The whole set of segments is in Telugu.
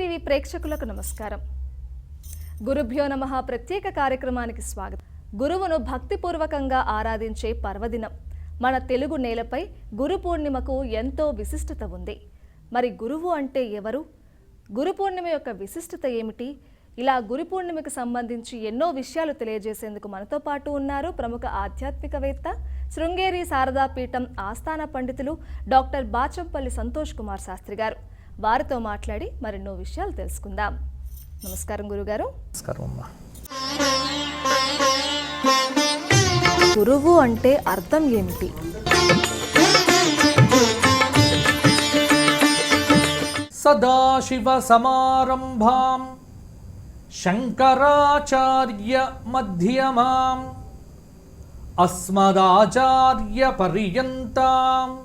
టీవీ ప్రేక్షకులకు నమస్కారం. గురుభ్యో నమ ప్రత్యేక కార్యక్రమానికి స్వాగతం. గురువును భక్తిపూర్వకంగా ఆరాధించే పర్వదినం. మన తెలుగు నేలపై గురు పూర్ణిమకు ఎంతో విశిష్టత ఉంది. మరి గురువు అంటే ఎవరు? గురు పూర్ణిమ యొక్క విశిష్టత ఏమిటి? ఇలా గురు పూర్ణిమకు సంబంధించి ఎన్నో విషయాలు తెలియజేసేందుకు మనతో పాటు ఉన్నారు ప్రముఖ ఆధ్యాత్మికవేత్త శృంగేరి శారదా పీఠం ఆస్థాన పండితులు డాక్టర్ బాచంపల్లి సంతోష్ కుమార్ శాస్త్రి గారు. వారితో మాట్లాడి మరెన్నో విషయాలు తెలుసుకుందాం. నమస్కారం గురుగారు. నమస్కారం అమ్మా. గురువు అంటే అర్థం ఏమిటి? సదాశివసమారంభాం శంకరాచార్య మధ్యమాం అస్మదాచార్య పర్యంతాం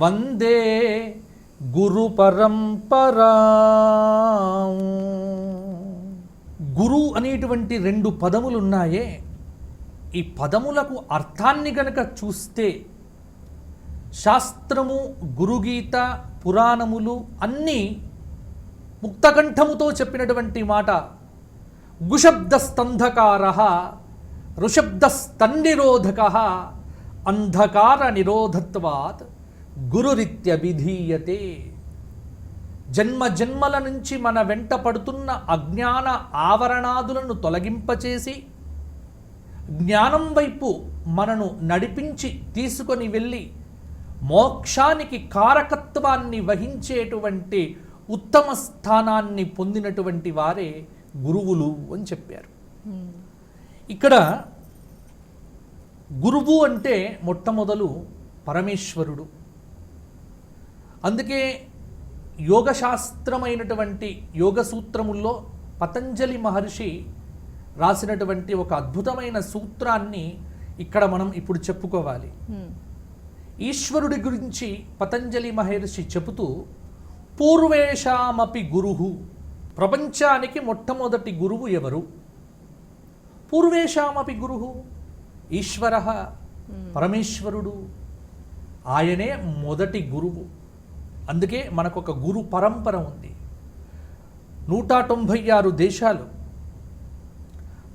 వందే గురు పరంపరా గురు అనేటువంటి రెండు పదములున్నాయే. ఈ పదములకు అర్థాన్ని గనక చూస్తే శాస్త్రము గురుగీత పురాణములు అన్నీ ముక్తకంఠముతో చెప్పినటువంటి మాట. గుశబ్దస్తంధకార ఋషబ్దస్తన్నిరోధక అంధకార నిరోధత్వాత్. గురురిత్యభిధీయతే జన్మ జన్మల నుంచి మన వెంట పడుతున్న అజ్ఞాన ఆవరణాదులను తొలగింపచేసి జ్ఞానం వైపు మనను నడిపించి తీసుకొని వెళ్ళి మోక్షానికి కారకత్వాన్ని వహించేటువంటి ఉత్తమ స్థానాన్ని పొందినటువంటి వారే గురువులు అని చెప్పారు. ఇక్కడ గురువు అంటే మొట్టమొదలు పరమేశ్వరుడు. అందుకే యోగశాస్త్రమైనటువంటి యోగ సూత్రముల్లో పతంజలి మహర్షి రాసినటువంటి ఒక అద్భుతమైన సూత్రాన్ని ఇక్కడ మనం ఇప్పుడు చెప్పుకోవాలి. హ్మ్. ఈశ్వరుడి గురించి పతంజలి మహర్షి చెబుతూ పూర్వేషామపి గురువు ప్రపంచానికి మొట్టమొదటి గురువు ఎవరు? పూర్వేషామపి గురువు ఈశ్వర పరమేశ్వరుడు ఆయనే మొదటి గురువు. అందుకే మనకొక గురు పరంపర ఉంది. నూట తొంభై ఆరు దేశాలు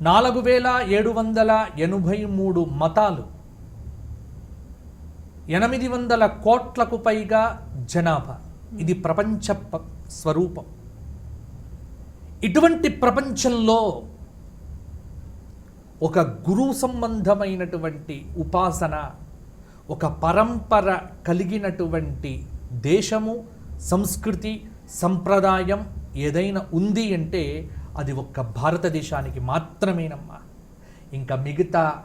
నాలుగు వేల ఏడు వందల ఎనభై మూడు మతాలు ఎనిమిది వందల కోట్లకు పైగా జనాభా. ఇది ప్రపంచ స్వరూపం. ఇటువంటి ప్రపంచంలో ఒక గురువు సంబంధమైనటువంటి ఉపాసన ఒక పరంపర కలిగినటువంటి దేశము సంస్కృతి సంప్రదాయం ఏదైనా ఉంది అంటే అది ఒక్క భారతదేశానికి మాత్రమేనమ్మా. ఇంకా మిగతా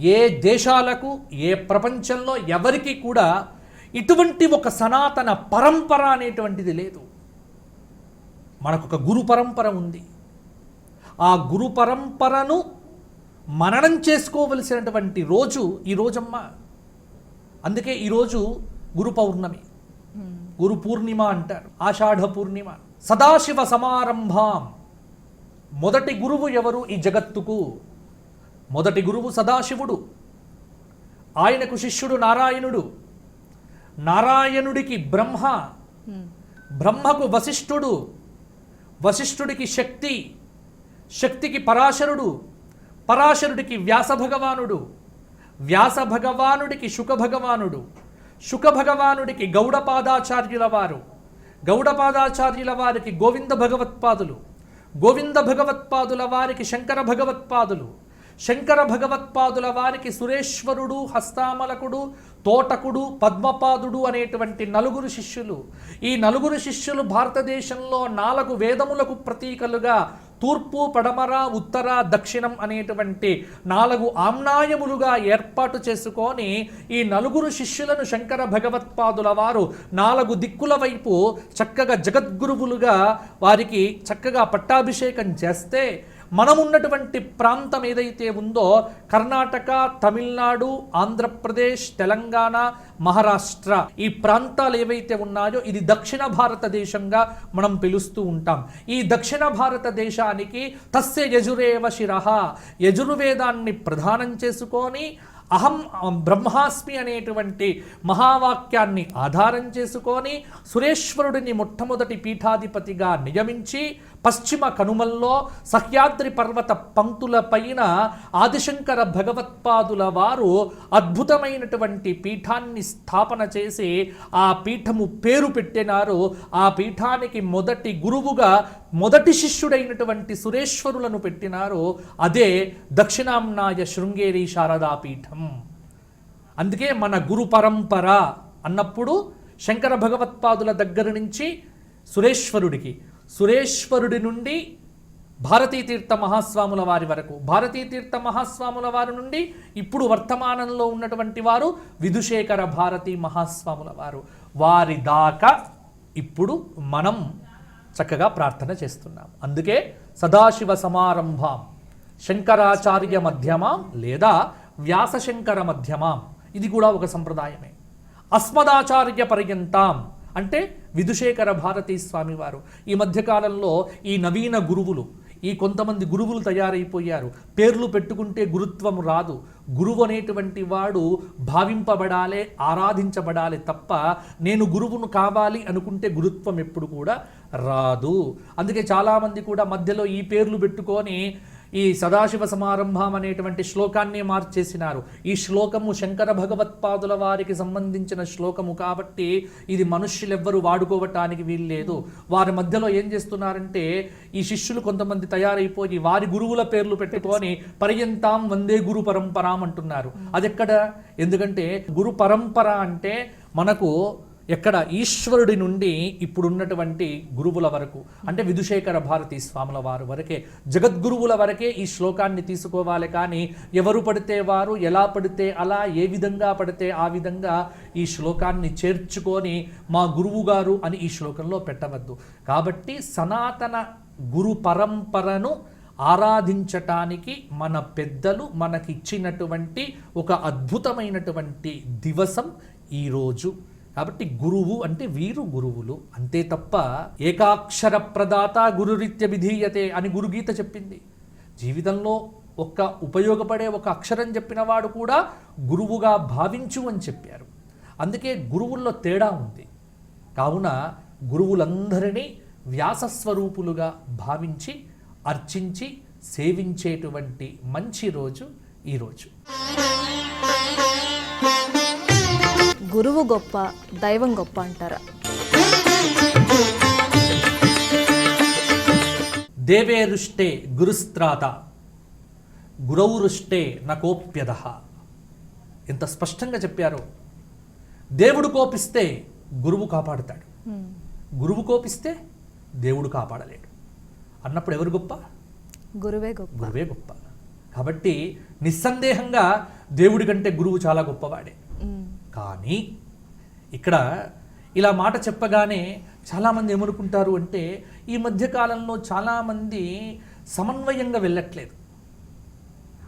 ఏ దేశాలకు ఏ ప్రపంచంలో ఎవరికి కూడా ఇటువంటి ఒక సనాతన పరంపర అనేటువంటిది లేదు. మనకు ఒక గురు పరంపర ఉంది. ఆ గురు పరంపరను మననం చేసుకోవలసినటువంటి రోజు ఈ రోజమ్మ. అందుకే ఈరోజు గురు పౌర్ణమి. గురు పూర్ణిమ అంటారు ఆషాఢ పూర్ణిమ. సదాశివ సమారంభాం. మొదటి గురువు ఎవరు ఈ జగత్తుకు? మొదటి గురువు సదాశివుడు. ఆయనకు శిష్యుడు నారాయణుడు. నారాయణుడికి బ్రహ్మ. బ్రహ్మకు వశిష్ఠుడు. వశిష్ఠుడికి శక్తి. శక్తికి పరాశరుడు. పరాశరుడికి వ్యాస భగవానుడు. వ్యాస భగవానుడికి శుక భగవానుడు. శుక భగవానుడికి గౌడపాదాచార్యుల వారు గౌడపాదాచార్యుల వారికి గోవింద భగవత్పాదులు. గోవింద భగవత్పాదుల వారికి శంకర భగవత్పాదులు. శంకర భగవత్పాదుల వారికి సురేశ్వరుడు హస్తామలకుడు తోటకుడు పద్మపాదుడు అనేటువంటి నలుగురు శిష్యులు. ఈ నలుగురు శిష్యులు భారతదేశంలో నాలుగు వేదములకు ప్రతీకలుగా తూర్పు పడమర ఉత్తర దక్షిణం అనేటువంటి నాలుగు ఆమ్నాయములుగా ఏర్పాటు చేసుకొని ఈ నలుగురు శిష్యులను శంకర భగవత్పాదుల వారు నాలుగు దిక్కుల వైపు చక్కగా జగద్గురువులుగా వారికి చక్కగా పట్టాభిషేకం చేస్తే మనమున్నటువంటి ప్రాంతం ఏదైతే ఉందో కర్ణాటక తమిళనాడు ఆంధ్రప్రదేశ్ తెలంగాణ మహారాష్ట్ర ఈ ప్రాంతాలు ఏవైతే ఉన్నాయో ఇది దక్షిణ భారతదేశంగా మనం పిలుస్తూ ఉంటాం. ఈ దక్షిణ భారతదేశానికి తస్య యజురేవ శిరహ యజుర్వేదాన్ని ప్రధానం చేసుకొని అహం బ్రహ్మాస్మి అనేటువంటి మహావాక్యాన్ని ఆధారం చేసుకొని సురేశ్వరుడిని మొట్టమొదటి పీఠాధిపతిగా నియమించి పశ్చిమ కనుమల్లో సహ్యాద్రి పర్వత పంక్తుల పైన ఆదిశంకర భగవత్పాదుల వారు అద్భుతమైనటువంటి పీఠాన్ని స్థాపన చేసి ఆ పీఠము పేరు పెట్టినారు. ఆ పీఠానికి మొదటి గురువుగా మొదటి శిష్యుడైనటువంటి సురేశ్వరులను పెట్టినారు. అదే దక్షిణాంనాయ శృంగేరి శారదా పీఠం. అందుకే మన గురు పరంపర అన్నప్పుడు శంకర భగవత్పాదుల దగ్గర నుంచి సురేశ్వరుడికి సురేశ్వరుడి నుండి భారతీ తీర్థ మహాస్వాముల వారి వరకు. భారతీ తీర్థ మహాస్వాముల వారి నుండి ఇప్పుడు వర్తమానంలో ఉన్నటువంటి వారు విధుశేఖర భారతీ మహాస్వాముల వారు. వారి దాకా ఇప్పుడు మనం చక్కగా ప్రార్థన చేస్తున్నాం. అందుకే సదాశివ సమారంభాం. శంకరాచార్య మధ్యమాం లేదా వ్యాసశంకర మధ్యమాం. ఇది కూడా ఒక సంప్రదాయమే. అస్మదాచార్య పర్యంతాం. అంటే విధుశేఖర భారతీ స్వామి వారు ఈ మధ్యకాలంలో ఈ నవీన గురువులు ఈ కొంతమంది గురువులు తయారైపోయారు. పేర్లు పెట్టుకుంటే గురుత్వం రాదు. గురువు అనేటువంటి వాడు భావింపబడాలే ఆరాధించబడాలి తప్ప నేను గురువును కావాలి అనుకుంటే గురుత్వం ఎప్పుడు కూడా రాదు. అందుకే చాలామంది కూడా మధ్యలో ఈ పేర్లు పెట్టుకొని ఈ సదాశివ సమారంభం అనేటువంటి శ్లోకాన్ని మార్చేసినారు. ఈ శ్లోకము శంకర భగవత్పాదుల వారికి సంబంధించిన శ్లోకము కాబట్టి ఇది మనుష్యులెవ్వరూ వాడుకోవటానికి వీల్లేదు. వారి మధ్యలో ఏం చేస్తున్నారంటే ఈ శిష్యులు కొంతమంది తయారైపోయి వారి గురువుల పేర్లు పెట్టుకొని పర్యంతం వందే గురు పరంపరాం అంటున్నారు. అదెక్కడ? ఎందుకంటే గురు పరంపర అంటే మనకు ఎక్కడ ఈశ్వరుడి నుండి ఇప్పుడున్నటువంటి గురువుల వరకు అంటే విధుశేఖర భారతీ స్వాముల వారు వరకే జగద్గురువుల వరకే ఈ శ్లోకాన్ని తీసుకోవాలి. కానీ ఎవరు పడితే వారు ఎలా పడితే అలా ఏ విధంగా పడితే ఆ విధంగా ఈ శ్లోకాన్ని చేర్చుకొని మా గురువు గారు అని ఈ శ్లోకంలో పెట్టవద్దు. కాబట్టి సనాతన గురు పరంపరను ఆరాధించటానికి మన పెద్దలు మనకిచ్చినటువంటి ఒక అద్భుతమైనటువంటి దివసం ఈరోజు. కాబట్టి గురువు అంటే వీరు గురువులు. అంతే తప్ప ఏకాక్షర ప్రదాత గురురీత్య విధీయతే అని గురుగీత చెప్పింది. జీవితంలో ఒక్క ఉపయోగపడే ఒక అక్షరం చెప్పినవాడు కూడా గురువుగా భావించు అని చెప్పారు. అందుకే గురువుల్లో తేడా ఉంది. కావున గురువులందరినీ వ్యాసస్వరూపులుగా భావించి అర్చించి సేవించేటువంటి మంచి రోజు ఈరోజు గురువు గొప్ప దైవం గొప్ప అంటారా. దేవేరుష్టే గురుస్త్రాత గురౌరుష్టే నకోప్యద. ఎంత స్పష్టంగా చెప్పారో. దేవుడు కోపిస్తే గురువు కాపాడుతాడు. గురువు కోపిస్తే దేవుడు కాపాడలేడు. అన్నప్పుడు ఎవరు గొప్ప? గురువే గొప్ప. గురువే గొప్ప. కాబట్టి నిస్సందేహంగా దేవుడి కంటే గురువు చాలా గొప్పవాడే. కానీ ఇక్కడ ఇలా మాట చెప్పగానే చాలామంది ఏమనుకుంటారు అంటే ఈ మధ్యకాలంలో చాలామంది సమన్వయంగా వెళ్ళట్లేదు.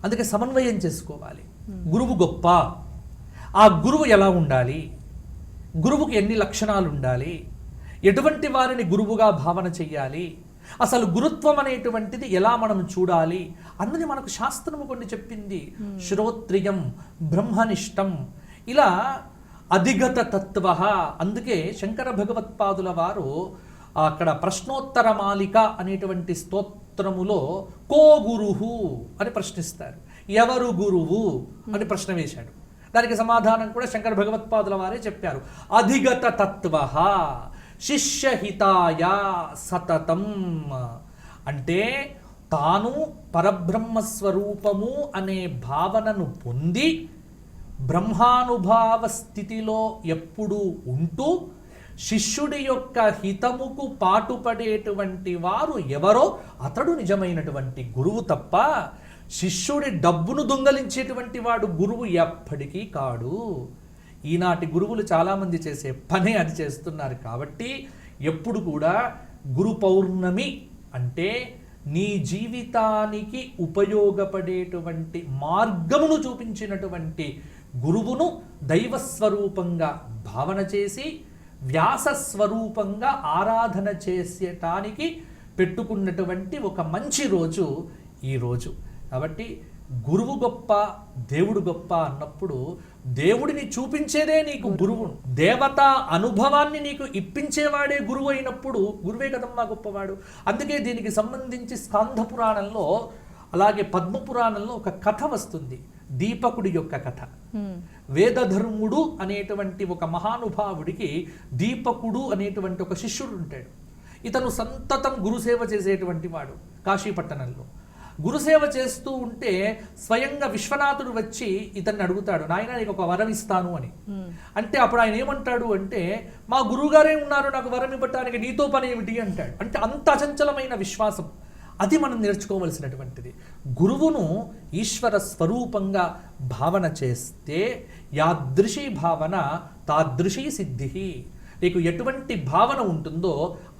అందుకే సమన్వయం చేసుకోవాలి. గురువు గొప్ప. ఆ గురువు ఎలా ఉండాలి? గురువుకి ఎన్ని లక్షణాలు ఉండాలి? ఎటువంటి వారిని గురువుగా భావన చెయ్యాలి? అసలు గురుత్వం అనేటువంటిది ఎలా మనం చూడాలి? అన్నది మనకు శాస్త్రము కొన్ని చెప్పింది. శ్రోత్రియం బ్రహ్మనిష్టం ఇలా అధిగత తత్వ. అందుకే శంకర భగవత్పాదుల వారు అక్కడ ప్రశ్నోత్తర మాలిక అనేటువంటి స్తోత్రములో కో గురుహు అని ప్రశ్నిస్తారు. ఎవరు గురువు అని ప్రశ్న వేశాడు. దానికి సమాధానం కూడా శంకర భగవత్పాదుల వారే చెప్పారు. అధిగత తత్వ. శిష్యహితాయ సతతం. అంటే తాను పరబ్రహ్మ స్వరూపము అనే భావనను పొంది బ్రహ్మానుభావ స్థితిలో ఎప్పుడూ ఉంటూ శిష్యుడి యొక్క హితముకు పాటుపడేటువంటి వారు ఎవరో అతడు నిజమైనటువంటి గురువు తప్ప శిష్యుడి డబ్బును దొంగలించేటువంటి వాడు గురువు ఎప్పటికీ కాడు. ఈనాటి గురువులు చాలామంది చేసే పనే అది చేస్తున్నారు కాబట్టి ఎప్పుడు కూడా గురు పౌర్ణమి అంటే నీ జీవితానికి ఉపయోగపడేటువంటి మార్గమును చూపించినటువంటి గురువును దైవస్వరూపంగా భావన చేసి వ్యాస స్వరూపంగా ఆరాధన చేసేటానికి పెట్టుకున్నటువంటి ఒక మంచి రోజు ఈ రోజు. కాబట్టి గురువు గొప్ప దేవుడు గొప్ప అన్నప్పుడు దేవుడిని చూపించేదే నీకు గురువు దేవత అనుభవాన్ని నీకు ఇప్పించేవాడే గురువు అయినప్పుడు గురువే కదమ్మా గొప్పవాడు. అందుకే దీనికి సంబంధించి స్కంధ పురాణంలో అలాగే పద్మ పురాణంలో ఒక కథ వస్తుంది. దీపకుడి యొక్క కథ. వేదధర్ముడు అనేటువంటి ఒక మహానుభావుడికి దీపకుడు అనేటువంటి ఒక శిష్యుడు ఉంటాడు. ఇతను సంతతం గురుసేవ చేసేటువంటి వాడు కాశీపట్టణంలో. గురుసేవ చేస్తూ ఉంటే స్వయంగా విశ్వనాథుడు వచ్చి ఇతన్ని అడుగుతాడు నాయన నీకు ఒక వరం ఇస్తాను అని. అంటే అప్పుడు ఆయన ఏమంటాడు అంటే మా గురువుగారే ఉన్నారు నాకు వరం ఇవ్వటానికి నీతో పని ఏమిటి? అంటాడు. అంటే అంత అచంచలమైన విశ్వాసం. అది మనం నేర్చుకోవలసినటువంటిది. గురువును ఈశ్వర స్వరూపంగా భావన చేస్తే యాదృశీ భావన తాదృశీ సిద్ధి నీకు ఎటువంటి భావన ఉంటుందో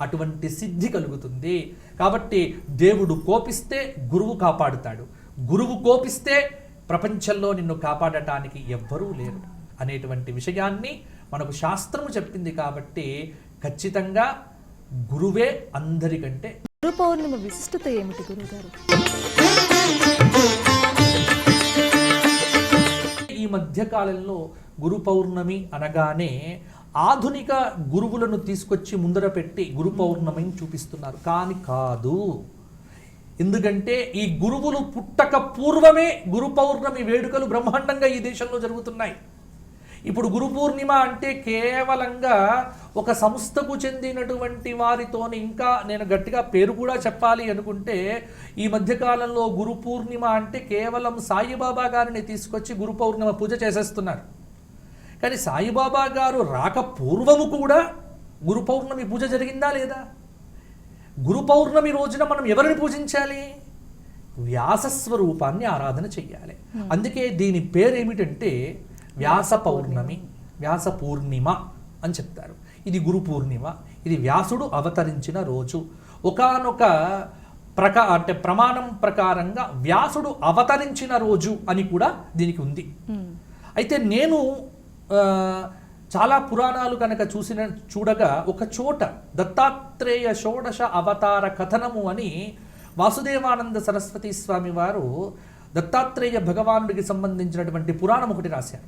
అటువంటి సిద్ధి కలుగుతుంది. కాబట్టి దేవుడు కోపిస్తే గురువు కాపాడుతాడు. గురువు కోపిస్తే ప్రపంచంలో నిన్ను కాపాడటానికి ఎవ్వరూ లేరు అనేటువంటి విషయాన్ని మనకు శాస్త్రము చెప్పింది కాబట్టి ఖచ్చితంగా గురువే అందరికంటే గురు పౌర్ణిమ విశిష్టత ఏమిటి గురుగారు ఈ మధ్య కాలంలో గురు పౌర్ణమి అనగానే ఆధునిక గురువులను తీసుకొచ్చి ముందర పెట్టి గురు పౌర్ణమిని చూపిస్తున్నారు. కానీ కాదు. ఎందుకంటే ఈ గురువులు పుట్టక పూర్వమే గురు పౌర్ణమి వేడుకలు బ్రహ్మాండంగా ఈ దేశంలో జరుగుతున్నాయి. ఇప్పుడు గురు పూర్ణిమ అంటే కేవలంగా ఒక సంస్థకు చెందినటువంటి వారితోని ఇంకా నేను గట్టిగా పేరు కూడా చెప్పాలి అనుకుంటే ఈ మధ్యకాలంలో గురు పూర్ణిమ అంటే కేవలం సాయిబాబా గారిని తీసుకొచ్చి గురు పౌర్ణిమ పూజ చేసేస్తున్నారు. కానీ సాయిబాబా గారు రాక పూర్వము కూడా గురు పౌర్ణమి పూజ జరిగిందా లేదా? గురు పౌర్ణమి రోజున మనం ఎవరిని పూజించాలి? వ్యాసస్వరూపాన్ని ఆరాధన చెయ్యాలి. అందుకే దీని పేరు ఏమిటంటే వ్యాస పౌర్ణమి వ్యాస పూర్ణిమ అని చెప్తారు. ఇది గురు పూర్ణిమ ఇది వ్యాసుడు అవతరించిన రోజు. ఒకానొక ప్రకా అంటే ప్రమాణం ప్రకారంగా వ్యాసుడు అవతరించిన రోజు అని కూడా దీనికి ఉంది. అయితే నేను చాలా పురాణాలు కనుక చూసిన చూడగా ఒక చోట దత్తాత్రేయ షోడశ అవతార కథనము అని వాసుదేవానంద సరస్వతి స్వామి వారు దత్తాత్రేయ భగవానుడికి సంబంధించినటువంటి పురాణం ఒకటి రాశారు.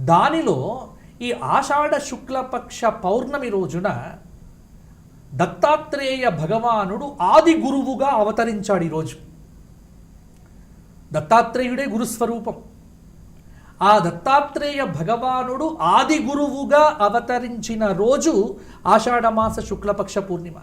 దానిలో ఈ ఆషాఢ శుక్లపక్ష పౌర్ణమి రోజున దత్తాత్రేయ భగవానుడు ఆది గురువుగా అవతరించాడు ఈరోజు దత్తాత్రేయుడే గురుస్వరూపం. ఆ దత్తాత్రేయ భగవానుడు ఆది గురువుగా అవతరించిన రోజు ఆషాఢమాస శుక్లపక్ష పూర్ణిమ.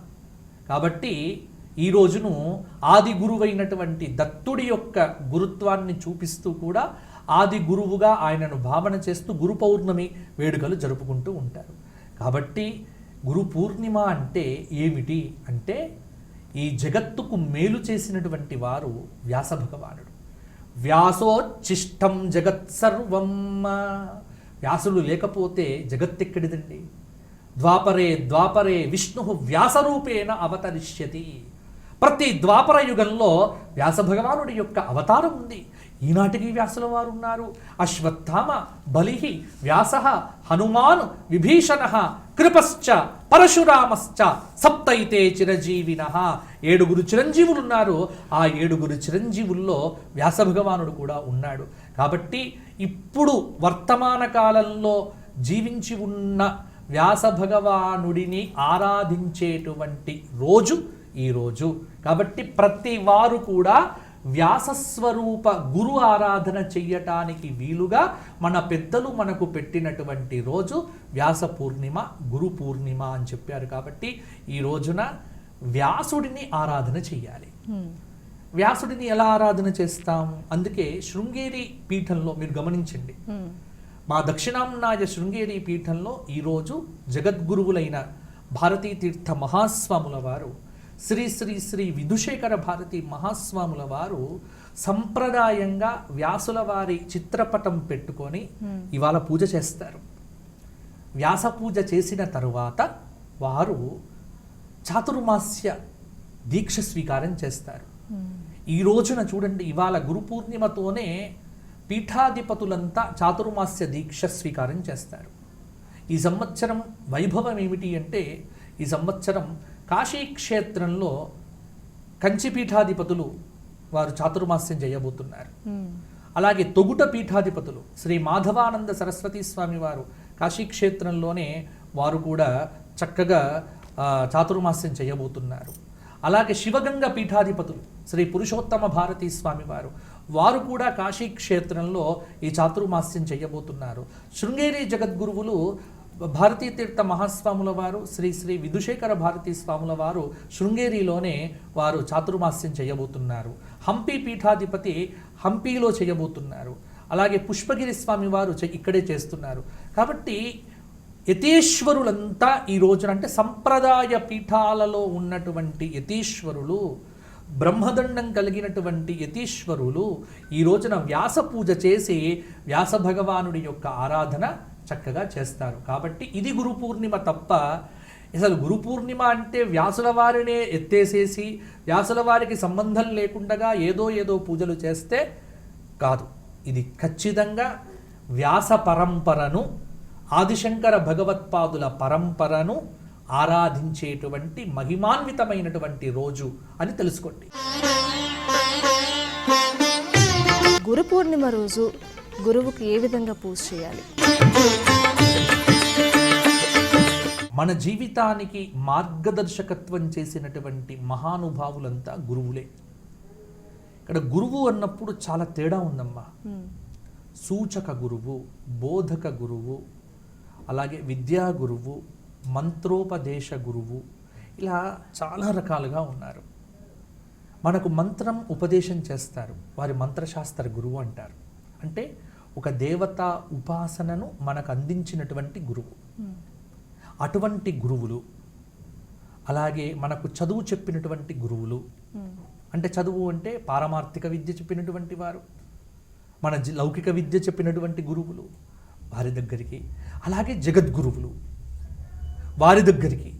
కాబట్టి ఈ రోజును ఆది గురువైనటువంటి దత్తుడి యొక్క గురుత్వాన్ని చూపిస్తూ కూడా ఆది గురువుగా ఆయనను భావన చేస్తూ గురు పౌర్ణమి వేడుకలు జరుపుకుంటూ ఉంటారు. కాబట్టి గురు పూర్ణిమ అంటే ఏమిటి అంటే ఈ జగత్తుకు మేలు చేసినటువంటి వారు వ్యాస భగవానుడు. వ్యాసోచ్చిష్టం జగత్ సర్వం. వ్యాసులు లేకపోతే జగత్తెక్కడిదండి ద్వాపరే ద్వాపరే విష్ణు వ్యాసరూపేణ అవతరిష్యతి. ప్రతి ద్వాపర యుగంలో వ్యాస భగవానుడి యొక్క అవతారం ఉంది. ఈనాటికి వ్యాసుల వారు ఉన్నారు. అశ్వత్థామ బలిహి వ్యాస హనుమాన్ విభీషణ కృపశ్చ పరశురామశ్చ సప్తైతే చిరంజీవిన. ఏడుగురు చిరంజీవులు ఉన్నారు ఆ ఏడుగురు చిరంజీవుల్లో వ్యాస భగవానుడు కూడా ఉన్నాడు. కాబట్టి ఇప్పుడు వర్తమాన కాలంలో జీవించి ఉన్న వ్యాస భగవానుడిని ఆరాధించేటువంటి రోజు ఈ రోజు. కాబట్టి ప్రతి వారు కూడా వ్యాసస్వరూప గురు ఆరాధన చెయ్యటానికి వీలుగా మన పెద్దలు మనకు పెట్టినటువంటి రోజు వ్యాస పూర్ణిమ గురు పూర్ణిమ అని చెప్పారు కాబట్టి ఈ రోజున వ్యాసుడిని ఆరాధన చెయ్యాలి. వ్యాసుడిని ఎలా ఆరాధన చేస్తాం అందుకే శృంగేరి పీఠంలో మీరు గమనించండి. మా దక్షిణాంనాయ శృంగేరి పీఠంలో ఈరోజు జగద్గురువులైన భారతీ తీర్థ మహాస్వాముల వారు శ్రీ శ్రీ శ్రీ విధుశేఖర భారతి మహాస్వాముల వారు సంప్రదాయంగా వ్యాసుల వారి చిత్రపటం పెట్టుకొని ఇవాళ పూజ చేస్తారు. వ్యాస పూజ చేసిన తరువాత వారు చాతుర్మాస్య దీక్ష స్వీకారం చేస్తారు. ఈ రోజున చూడండి ఇవాళ గురు పూర్ణిమతోనే పీఠాధిపతులంతా చాతుర్మాస్య దీక్ష స్వీకారం చేస్తారు. ఈ సంవత్సరం వైభవం ఏమిటి అంటే ఈ సంవత్సరం కాశీ క్షేత్రంలో కంచి పీఠాధిపతులు వారు చాతుర్మాస్యం చేయబోతున్నారు. అలాగే తొగుట పీఠాధిపతులు శ్రీ మాధవానంద సరస్వతి స్వామి వారు కాశీక్షేత్రంలోనే వారు కూడా చక్కగా చాతుర్మాస్యం చేయబోతున్నారు అలాగే శివగంగ పీఠాధిపతులు శ్రీ పురుషోత్తమ భారతీ స్వామి వారు వారు కూడా కాశీక్షేత్రంలో ఈ చాతుర్మాస్యం చేయబోతున్నారు శృంగేరి జగద్గురువులు భారతీ తీర్థ మహాస్వాముల వారు శ్రీ శ్రీ విధుశేఖర భారతీ స్వాముల వారు శృంగేరిలోనే వారు చాతుర్మాస్యం చేయబోతున్నారు. హంపి పీఠాధిపతి హంపీలో చేయబోతున్నారు. అలాగే పుష్పగిరి స్వామి వారు చే- ఇక్కడే చేస్తున్నారు. కాబట్టి యతీశ్వరులంతా ఈ రోజున అంటే సంప్రదాయ పీఠాలలో ఉన్నటువంటి యతీశ్వరులు బ్రహ్మదండం కలిగినటువంటి యతీశ్వరులు ఈ రోజున వ్యాస పూజ చేసి వ్యాస భగవానుడి యొక్క ఆరాధన చక్కగా చేస్తారు. కాబట్టి ఇది గురు పూర్ణిమ తప్ప అసలు గురు పూర్ణిమ అంటే వ్యాసుల వారినే ఎత్తేసేసి వ్యాసుల వారికి సంబంధం లేకుండా ఏదో ఏదో పూజలు చేస్తే కాదు. ఇది ఖచ్చితంగా వ్యాస పరంపరను ఆదిశంకర భగవత్పాదుల పరంపరను ఆరాధించేటువంటి మహిమాన్వితమైనటువంటి రోజు అని తెలుసుకోండి. గురు పూర్ణిమ రోజు గురువుకి ఏ విధంగా పూజ చేయాలి? మన జీవితానికి మార్గదర్శకత్వం చేసినటువంటి మహానుభావులంతా గురువులే. ఇక్కడ గురువు అన్నప్పుడు చాలా తేడా ఉందమ్మా. మ్మ్. సూచక గురువు బోధక గురువు అలాగే విద్యా గురువు మంత్రోపదేశ గురువు ఇలా చాలా రకాలుగా ఉన్నారు. మనకు మంత్రం ఉపదేశం చేస్తారు. వారి మంత్రశాస్త్ర గురువు అంటారు. అంటే ఒక దేవత ఉపాసనను మనకు అందించినటువంటి గురువు. అటువంటి గురువులు అలాగే మనకు చదువు చెప్పినటువంటి గురువులు అంటే చదువు అంటే పారమార్థిక విద్య చెప్పినటువంటి వారు మన లౌకిక విద్య చెప్పినటువంటి గురువులు వారి దగ్గరికి అలాగే జగద్గురువులు వారి దగ్గరికి.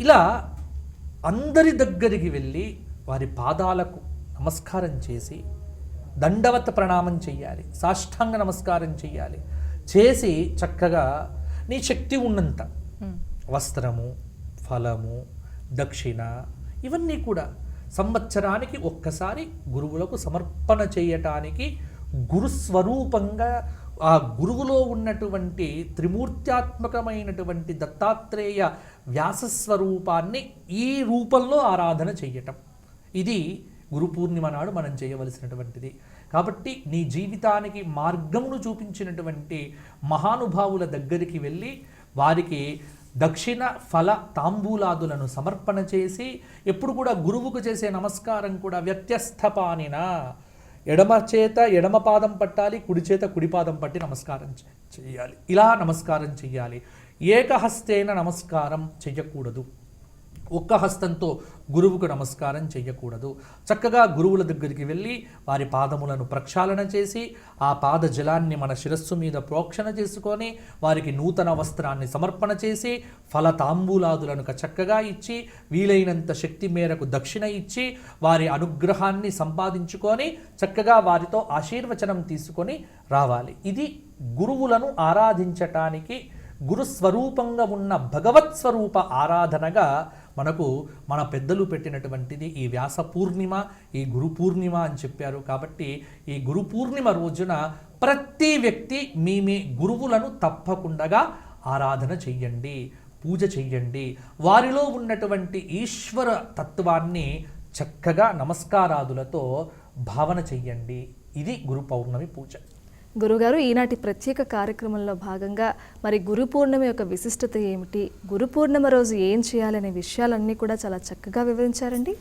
ఇలా అందరి దగ్గరికి వెళ్ళి వారి పాదాలకు నమస్కారం చేసి దండవత ప్రణామం చెయ్యాలి సాష్టాంగ నమస్కారం చెయ్యాలి చేసి చక్కగా నీ శక్తి ఉన్నంత వస్త్రము ఫలము దక్షిణ ఇవన్నీ కూడా సంవత్సరానికి ఒక్కసారి గురువులకు సమర్పణ చేయటానికి గురుస్వరూపంగా ఆ గురువులో ఉన్నటువంటి త్రిమూర్త్యాత్మకమైనటువంటి దత్తాత్రేయ వ్యాసస్వరూపాన్ని ఈ రూపంలో ఆరాధన చెయ్యటం. ఇది గురు పూర్ణిమ నాడు మనం చేయవలసినటువంటిది. కాబట్టి నీ జీవితానికి మార్గమును చూపించినటువంటి మహానుభావుల దగ్గరికి వెళ్ళి వారికి దక్షిణ ఫల తాంబూలాదులను సమర్పణ చేసి ఎప్పుడు కూడా గురువుకు చేసే నమస్కారం కూడా వ్యత్యస్థపానిన. ఎడమ చేత ఎడమ పాదం పట్టాలి కుడి చేత కుడి పాదం పట్టి నమస్కారం చేయాలి. ఇలా నమస్కారం చెయ్యాలి. ఏకహస్తేన నమస్కారం చెయ్యకూడదు. ఒక్క హస్తంతో గురువుకు నమస్కారం చేయకూడదు చక్కగా గురువుల దగ్గరికి వెళ్ళి వారి పాదములను ప్రక్షాళన చేసి ఆ పాద జలాన్ని మన శిరస్సు మీద ప్రోక్షణ చేసుకొని వారికి నూతన వస్త్రాన్ని సమర్పణ చేసి ఫల తాంబూలాదులను చక్కగా ఇచ్చి వీలైనంత శక్తి మేరకు దక్షిణ ఇచ్చి వారి అనుగ్రహాన్ని సంపాదించుకొని చక్కగా వారితో ఆశీర్వచనం తీసుకొని రావాలి. ఇది గురువులను ఆరాధించటానికి గురు స్వరూపంగా ఉన్న భగవత్ స్వరూప ఆరాధనగా మనకు మన పెద్దలు పెట్టినటువంటిది ఈ వ్యాస పూర్ణిమ ఈ గురు పూర్ణిమ అని చెప్పారు. కాబట్టి ఈ గురు పూర్ణిమ రోజున ప్రతి వ్యక్తి మీ మీ గురువులను తప్పకుండా ఆరాధన చెయ్యండి పూజ చెయ్యండి. వారిలో ఉన్నటువంటి ఈశ్వర తత్వాన్ని చక్కగా నమస్కారాదులతో భావన చెయ్యండి. ఇది గురు పౌర్ణమి పూజ. గురుగారు ఈనాటి ప్రత్యేక కార్యక్రమంలో భాగంగా మరి గురు పూర్ణిమ యొక్క విశిష్టత ఏమిటి? గురు పూర్ణిమ రోజు ఏం చేయాలనే విషయాలన్నీ కూడా చాలా చక్కగా వివరించారండి.